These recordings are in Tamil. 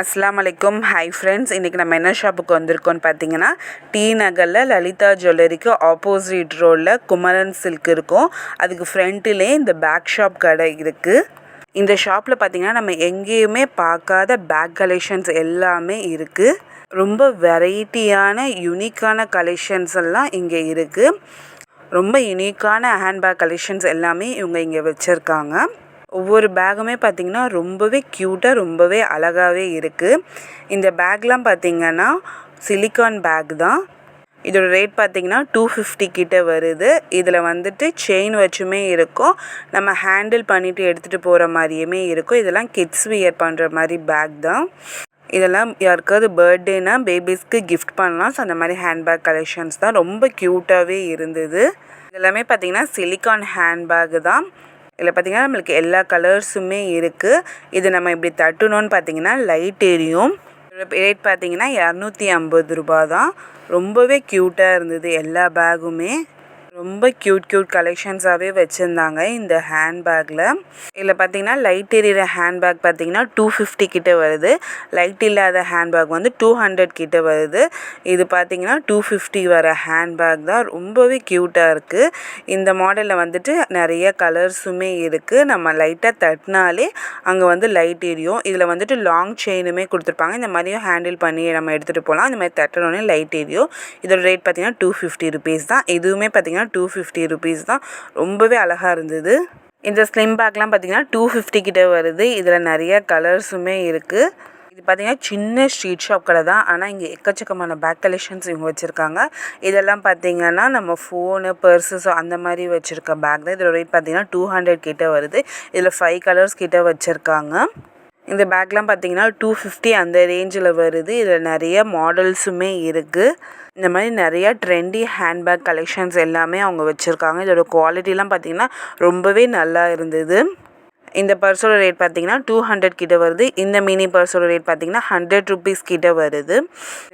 அஸ்லாம் அலைக்கும் ஹாய் ஃப்ரெண்ட்ஸ் இன்றைக்கி நம்ம என்ன ஷாப்புக்கு வந்திருக்கோம்னு பார்த்தீங்கன்னா டி நகரில் லலிதா ஜுவல்லரிக்கு ஆப்போசிட் ரோடில் குமரன் சில்க் இருக்கும். அதுக்கு ஃப்ரண்ட்டிலே இந்த பேக் ஷாப் கடை இருக்குது இந்த ஷாப்பில் பார்த்தீங்கன்னா நம்ம எங்கேயுமே பார்க்காத பேக் கலெக்ஷன்ஸ் எல்லாமே இருக்குது ரொம்ப வெரைட்டியான யுனிக்கான கலெக்ஷன்ஸ் எல்லாம் இங்கே இருக்குது ரொம்ப யுனிக்கான ஹேண்ட்பேக் கலெக்ஷன்ஸ் எல்லாமே இவங்க இங்கே வச்சுருக்காங்க. ஒவ்வொரு பேகுமே பார்த்திங்கன்னா ரொம்பவே க்யூட்டாக ரொம்பவே அழகாகவே இருக்குது இந்த பேக்லாம் பார்த்திங்கன்னா சிலிக்கான் பேக் தான். இதோட ரேட் பார்த்திங்கன்னா டூ ஃபிஃப்டி கிட்ட வருது. இதில் வந்துட்டு செயின் வச்சுமே இருக்கும். நம்ம ஹேண்டில் பண்ணிவிட்டு எடுத்துகிட்டு போகிற மாதிரியுமே இருக்கும். இதெல்லாம் கிட்ஸ் வியர் பண்ணுற மாதிரி பேக் தான். இதெல்லாம் யாருக்காவது பர்த்டேனா பேபிஸ்க்கு கிஃப்ட் பண்ணலாம். ஸோ அந்த மாதிரி ஹேண்ட்பேக் கலெக்ஷன்ஸ் தான். ரொம்ப க்யூட்டாகவே இருந்தது. இதெல்லாமே பார்த்திங்கன்னா சிலிக்கான் ஹேண்ட்பேக் தான். இதில் பார்த்திங்கன்னா நம்மளுக்கு எல்லா கலர்ஸுமே இருக்குது இது நம்ம இப்படி தட்டணும்னு பார்த்திங்கன்னா லைட் எரியும். ரேட் பார்த்திங்கன்னா இரநூத்தி ஐம்பது ரூபா தான். ரொம்பவே க்யூட்டாக இருந்தது எல்லா பேகுமே ரொம்ப க்யூட் க்யூட் கலெக்ஷன்ஸாகவே வச்சுருந்தாங்க இந்த ஹேண்ட்பேக்கில் இதில் பார்த்தீங்கன்னா லைட் எரியிற ஹேண்ட்பேக் பார்த்தீங்கன்னா டூ ஃபிஃப்டி கிட்டே வருது. லைட் இல்லாத ஹேண்ட்பேக் வந்து டூ ஹண்ட்ரட் கிட்டே வருது. இது பார்த்தீங்கன்னா டூ ஃபிஃப்டி வர ஹேண்ட்பேக் தான். ரொம்பவே க்யூட்டாக இருக்குது இந்த மாடலில் வந்துட்டு நிறைய கலர்ஸுமே இருக்குது நம்ம லைட்டாக தட்டினாலே அங்கே வந்து லைட் எரியும். இதில் வந்துட்டு லாங் செயினுமே கொடுத்துருப்பாங்க. இந்த மாதிரியும் ஹேண்டில் பண்ணி நம்ம எடுத்துகிட்டு போகலாம் இந்த மாதிரி தட்டினோடனே லைட் எரியும். இதோட ரேட் பார்த்தீங்கன்னா டூ ஃபிஃப்டி ருபீஸ் தான். இதுவுமே பார்த்தீங்கன்னா டூ ஃபிஃப்டி ருபீஸ் தான். ரொம்பவே அழகாக இருந்தது. இந்த ஸ்லிம் பேக்லாம் பார்த்தீங்கன்னா டூ ஃபிஃப்டி கிட்ட வருது. இதில் நிறைய கலர்ஸுமே இருக்குது இது பார்த்தீங்கன்னா சின்ன ஸ்ட்ரீட் ஷாப் கடை தான். ஆனால் இங்கே எக்கச்சக்கமான பேக் கலெக்ஷன்ஸ் இவங்க வச்சுருக்காங்க. இதெல்லாம் பார்த்தீங்கன்னா நம்ம ஃபோனு பர்சஸ் அந்த மாதிரி வச்சுருக்க பேக் தான். இதோட ரேட் பார்த்தீங்கன்னா டூ ஹண்ட்ரட் கிட்ட வருது. இதில் ஃபைவ் கலர்ஸ் கிட்டே வச்சுருக்காங்க. இந்த பேக்லாம் பார்த்தீங்கன்னா டூ ஃபிஃப்டி அந்த ரேஞ்சில் வருது. இதில் நிறைய மாடல்ஸுமே இருக்குது இந்த மாதிரி நிறையா ட்ரெண்டி ஹேண்ட்பேக் கலெக்ஷன்ஸ் எல்லாமே அவங்க வச்சுருக்காங்க. இதோட குவாலிட்டிலாம் பார்த்திங்கன்னா ரொம்பவே நல்லா இருந்தது. இந்த பர்ஸோட ரேட் பார்த்தீங்கன்னா டூ ஹண்ட்ரட் கிட்ட வருது. இந்த மினி பர்ஸோட ரேட் பார்த்தீங்கன்னா ஹண்ட்ரட் ருபீஸ் கிட்ட வருது.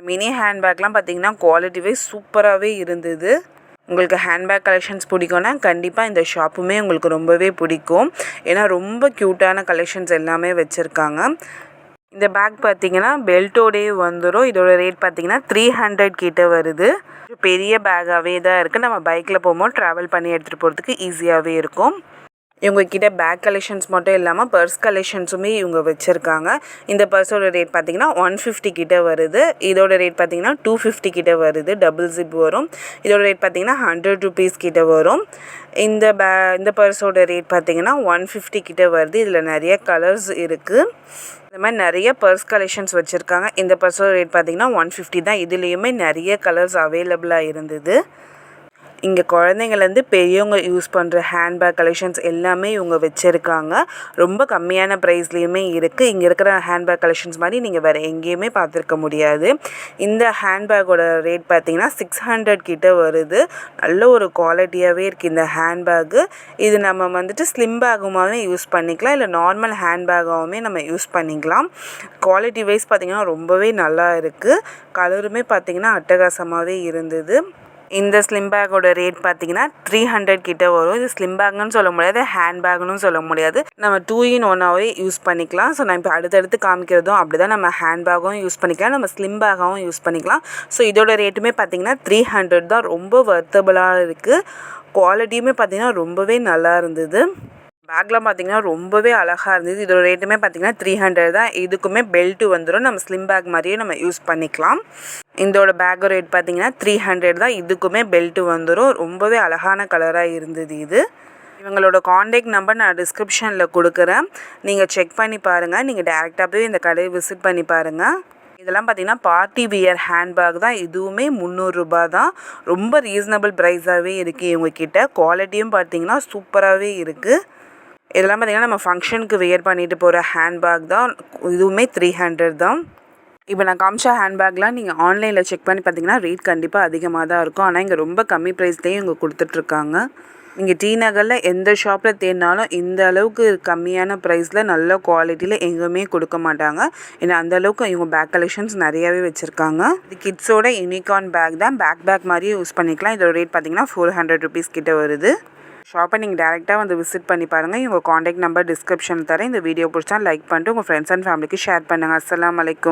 மினி ஹேண்ட்பேக்லாம் பார்த்தீங்கன்னா குவாலிட்டிவே சூப்பராகவே இருந்தது. உங்களுக்கு ஹேண்ட்பேக் கலெக்ஷன்ஸ் பிடிக்கும்னா கண்டிப்பாக இந்த ஷாப்புமே உங்களுக்கு ரொம்பவே பிடிக்கும். ஏன்னா ரொம்ப க்யூட்டான கலெக்ஷன்ஸ் எல்லாமே வச்சுருக்காங்க. இந்த பேக் பார்த்தீங்கன்னா பெல்ட்டோடே வந்துடும் இதோட ரேட் பார்த்தீங்கன்னா த்ரீ ஹண்ட்ரட் கிட்ட வருது. பெரிய பேக்காகவே தான் இருக்குது நம்ம பைக்கில் போகும்போது ட்ராவல் பண்ணி எடுத்துகிட்டு போகிறதுக்கு ஈஸியாகவே இருக்கும். இவங்கக்கிட்ட பேக் கலெக்ஷன்ஸ் மட்டும் இல்லாமல் பர்ஸ் கலெக்ஷன்ஸுமே இவங்க வச்சுருக்காங்க. இந்த பர்ஸோட ரேட் பார்த்திங்கன்னா ஒன் ஃபிஃப்டி கிட்டே வருது. இதோட ரேட் பார்த்திங்கன்னா டூ ஃபிஃப்டி கிட்டே வருது. டபுள் ஜிப் வரும். இதோட ரேட் பார்த்திங்கன்னா ஹண்ட்ரட் ருபீஸ் கிட்ட வரும். இந்த பே இந்த பர்ஸோட ரேட் பார்த்திங்கன்னா ஒன் ஃபிஃப்டி கிட்டே வருது. இதில் நிறைய கலர்ஸ் இருக்குது இந்த மாதிரி நிறைய பர்ஸ் கலெக்ஷன்ஸ் வச்சுருக்காங்க. இந்த பர்ஸோட ரேட் பார்த்திங்கன்னா ஒன் ஃபிஃப்டி தான். இதுலேயுமே நிறைய கலர்ஸ் அவைலபிளாக இருந்தது. இங்கே குழந்தைங்கள்லேருந்து பெரியவங்க யூஸ் பண்ணுற ஹேண்ட்பேக் கலெக்ஷன்ஸ் எல்லாமே இவங்க வச்சுருக்காங்க. ரொம்ப கம்மியான ப்ரைஸ்லேயுமே இருக்குது இங்கே இருக்கிற ஹேண்ட்பேக் கலெக்ஷன்ஸ் மாதிரி நீங்கள் வேறு எங்கேயுமே பார்த்துருக்க முடியாது. இந்த ஹேண்ட்பேக்கோட ரேட் பார்த்திங்கன்னா சிக்ஸ் ஹண்ட்ரட் கிட்டே வருது. நல்ல ஒரு குவாலிட்டியாகவே இருக்குது இந்த ஹேண்ட்பேக்கு இது நம்ம வந்துட்டு ஸ்லிம் பேகுமாகவே யூஸ் பண்ணிக்கலாம். இல்லை நார்மல் ஹேண்ட்பேக்காகவுமே நம்ம யூஸ் பண்ணிக்கலாம். குவாலிட்டி வைஸ் பார்த்திங்கன்னா ரொம்பவே நல்லா இருக்குது கலருமே பார்த்திங்கன்னா அட்டகாசமாகவே இருந்தது. இந்த ஸ்லிம் பேக்கோட ரேட் பார்த்தீங்கன்னா த்ரீ ஹண்ட்ரட் கிட்ட வரும். இது ஸ்லிம் பேக்னு சொல்ல முடியாது ஹேண்ட் பேக்னு சொல்ல முடியாது. நம்ம டூ இன் ஒன்னாகவே யூஸ் பண்ணிக்கலாம். ஸோ நான் இப்போ அடுத்தடுத்து காமிக்கிறதும் அப்படி தான் நம்ம ஹேண்ட் பேக்கும் யூஸ் பண்ணிக்கலாம். நம்ம ஸ்லிம் பேக்காகவும் யூஸ் பண்ணிக்கலாம். ஸோ இதோட ரேட்டுமே பார்த்தீங்கன்னா த்ரீ ஹண்ட்ரட் தான். ரொம்ப வர்த்தபுளாக இருக்குது குவாலிட்டியுமே பார்த்தீங்கன்னா ரொம்பவே நல்லா இருந்தது. பேக்லாம் பார்த்தீங்கன்னா ரொம்பவே அழகாக இருந்தது. இதோட ரேட்டுமே பார்த்தீங்கன்னா த்ரீ ஹண்ட்ரட் தான். இதுக்குமே பெல்ட்டு வந்துடும் நம்ம ஸ்லிம் பேக் மாதிரியே நம்ம யூஸ் பண்ணிக்கலாம். இதோட பேக் ரேட் பார்த்தீங்கன்னா த்ரீ ஹண்ட்ரட் தான். இதுக்குமே பெல்ட்டு வந்துடும் ரொம்பவே அழகான கலராக இருந்தது இது. இவங்களோட காண்டாக்ட் நம்பர் நான் டிஸ்கிரிப்ஷனில் கொடுக்குறேன். நீங்கள் செக் பண்ணி பாருங்கள் நீங்கள் டேரெக்டாக போய் இந்த கடையை விசிட் பண்ணி பாருங்கள் இதெல்லாம் பார்த்தீங்கன்னா பார்ட்டி வியர் ஹேண்ட்பேக் தான். இதுவுமே முந்நூறுரூபா தான். ரொம்ப ரீசனபிள் ப்ரைஸாகவே இருக்குது இவங்கக்கிட்ட குவாலிட்டியும் பார்த்தீங்கன்னா சூப்பராகவே இருக்குது இதெல்லாம் பார்த்திங்கன்னா நம்ம ஃபங்க்ஷனுக்கு வியர் பண்ணிட்டு போகிற ஹேண்ட்பேக் தான். இதுவுமே த்ரீ ஹண்ட்ரட் தான். இப்போ நான் காமிச்ச ஹேண்ட்பேக்லாம் நீங்கள் ஆன்லைனில் செக் பண்ணி பார்த்தீங்கன்னா ரேட் கண்டிப்பாக அதிகமாக தான் இருக்கும். ஆனால் இங்கே ரொம்ப கம்மி ப்ரைஸ்லேயும் இங்கே கொடுத்துட்ருக்காங்க. நீங்கள் டி நகரில் எந்த ஷாப்பில் தேடினாலும் இந்த அளவுக்கு கம்மியான ப்ரைஸில் நல்ல குவாலிட்டியில் எங்கேயுமே கொடுக்க மாட்டாங்க. ஏன்னா அந்த அளவுக்கு இவங்க பேக் கலெக்ஷன்ஸ் நிறையாவே வச்சுருக்காங்க. இது கிட்ஸோட யூனிகார்ன் பேக் தான். பேக் பேக் மாதிரியே யூஸ் பண்ணிக்கலாம். இதோட ரேட் பார்த்தீங்கன்னா ஃபோர் ஹண்ட்ரட் ருபீஸ் கிட்ட வருது. ஷாப்பை நீங்கள் டேரெக்டாக வந்து விசிட் பண்ணி பாருங்கள் இவங்க காண்டாக்ட் நம்பர் டிஸ்கிரிப்ஷன் தரேன். இந்த வீடியோ பிடிச்சா லைக் பண்ணிட்டு உங்கள் ஃப்ரெண்ட்ஸ் அண்ட் ஃபேமிலிக்கு ஷேர் பண்ணுங்கள் அஸ்லாம் வலைக்கும்